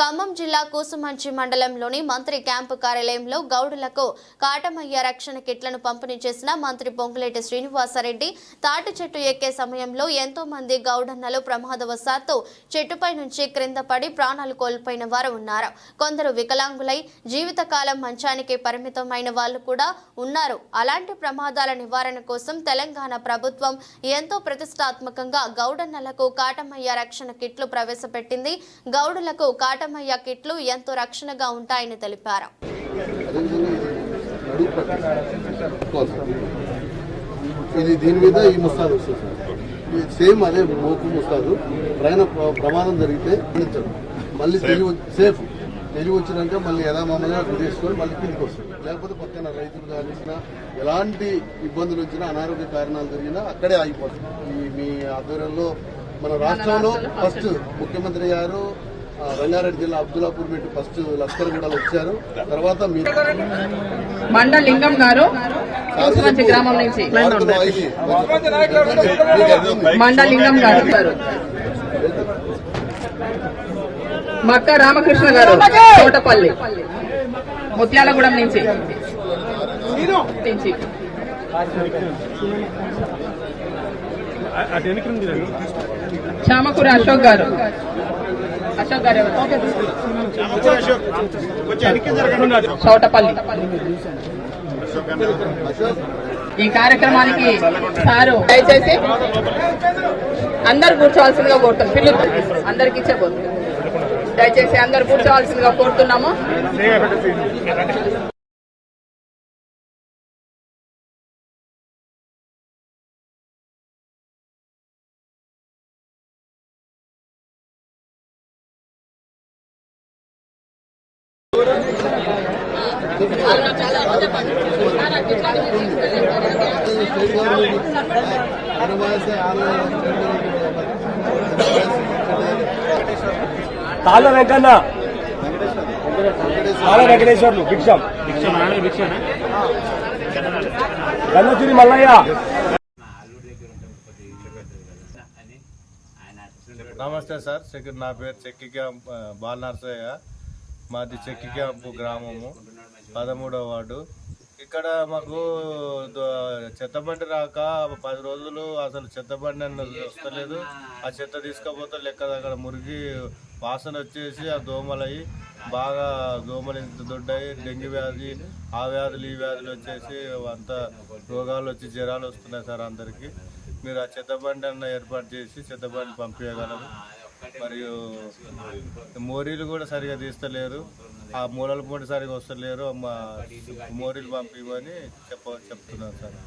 ఖమ్మం జిల్లా కూసుమంచి మండలంలోని మంత్రి క్యాంపు కార్యాలయంలో గౌడులకు కాటమయ్య రక్షణ కిట్లను పంపిణీ చేసిన మంత్రి పొంగులేటి శ్రీనివాసరెడ్డి తాటి చెట్టు ఎక్కే సమయంలో ఎంతో మంది గౌడన్నలు ప్రమాదవశాత్తు చెట్టుపై నుంచి క్రింద పడి ప్రాణాలు కోల్పోయిన వారు ఉన్నారు. కొందరు వికలాంగులై జీవితకాలం మంచానికి పరిమితమైన వాళ్ళు కూడా ఉన్నారు. అలాంటి ప్రమాదాల నివారణ కోసం తెలంగాణ ప్రభుత్వం ఎంతో ప్రతిష్టాత్మకంగా గౌడన్నలకు కాటమయ్య రక్షణ కిట్లు ప్రవేశపెట్టింది. గౌడులకు కాటమయ్య కిట్లు ఎంతో రక్షణగా ఉంటాయని తెలిపారు. ఇది దీని మీద ఈ ముస్తాదు వస్తుంది సార్. ఇది సేమ్ అదే మోకు ముస్తాదు. ప్రయాణ ప్ర- ప్రమాదం జరిగితే మళ్ళీ తెలివి వచ్చి- సేఫ్ తెలివి వచ్చినాక మళ్ళీ ఎలా మామూలుగా అక్కడ తీసుకొని మళ్ళీ కిందికి వస్తుంది లేకపోతే పక్కన రైతులు కానిచ్చినా ఎలాంటి ఇబ్బందులు వచ్చినా అనారోగ్య కారణాలు జరిగినా అక్కడే ఆగిపోతుంది ఈ మీ ఆధ్వర్యంలో మన రాష్ట్రంలో ఫస్ట్. ముఖ్యమంత్రి గారు రంగారెడ్డి జిల్లా అబ్దుల్లాపూర్ మెట్టు ఫస్ట్ లష్కర్ కూడా వచ్చారు. తర్వాత మీ మండల్ లింగం గారు గ్రామం నుంచి. మండల్ లింగం గారు గారు. మక్క రామకృష్ణ గారు తోటపల్లి ముత్యాలగూడెం నుంచి. నుంచి. చామకూరి అశోక్ గారు. అశోక్ గారు? చోటపల్లి. ఈ కార్యక్రమానికి సారు దయచేసి అందరు కూర్చోవాల్సిందిగా కోరుతాం పిల్లలు అందరికి ఇచ్చే పోతుంది దయచేసి అందరు కూర్చోవాల్సిందిగా కోరుతున్నాము. తాళ వెంకన్న. తాళ వెంకటేశ్వర్లు భిక్షం. గన్నతిరి మల్లయ్య. నమస్తే సార్ చెక్కి నా పేరు చెక్కి క్యాంప్ బాల మాది చెక్కి క్యాంపు గ్రామము. పదమూడవ వార్డు. ఇక్కడ మాకు చెత్తబండి రాక పది రోజులు అసలు చెత్తబండి అన్నది వస్తలేదు. ఆ చెత్త తీసుకపోతే లెక్క అక్కడ మురిగి వాసన వచ్చేసి ఆ దోమలయ్యి బాగా దోమలు ఇంత దొడ్డాయి డెంగ్యూ వ్యాధి ఆ వ్యాధులు ఈ వ్యాధులు వచ్చేసి అంత రోగాలు వచ్చి జ్వరాలు వస్తున్నాయి సార్ అందరికీ. మీరు ఆ చెత్తబండి అన్న ఏర్పాటు చేసి చెత్తబండి పంపించగలరు. మరియు మోరీలు కూడా సరిగా తీస్తలేరు. ఆ మూలలు పొడి సరిగా వస్తలేరు మా మోరీలు పంపించమని చెప్ప చెప్తున్నాను సార్.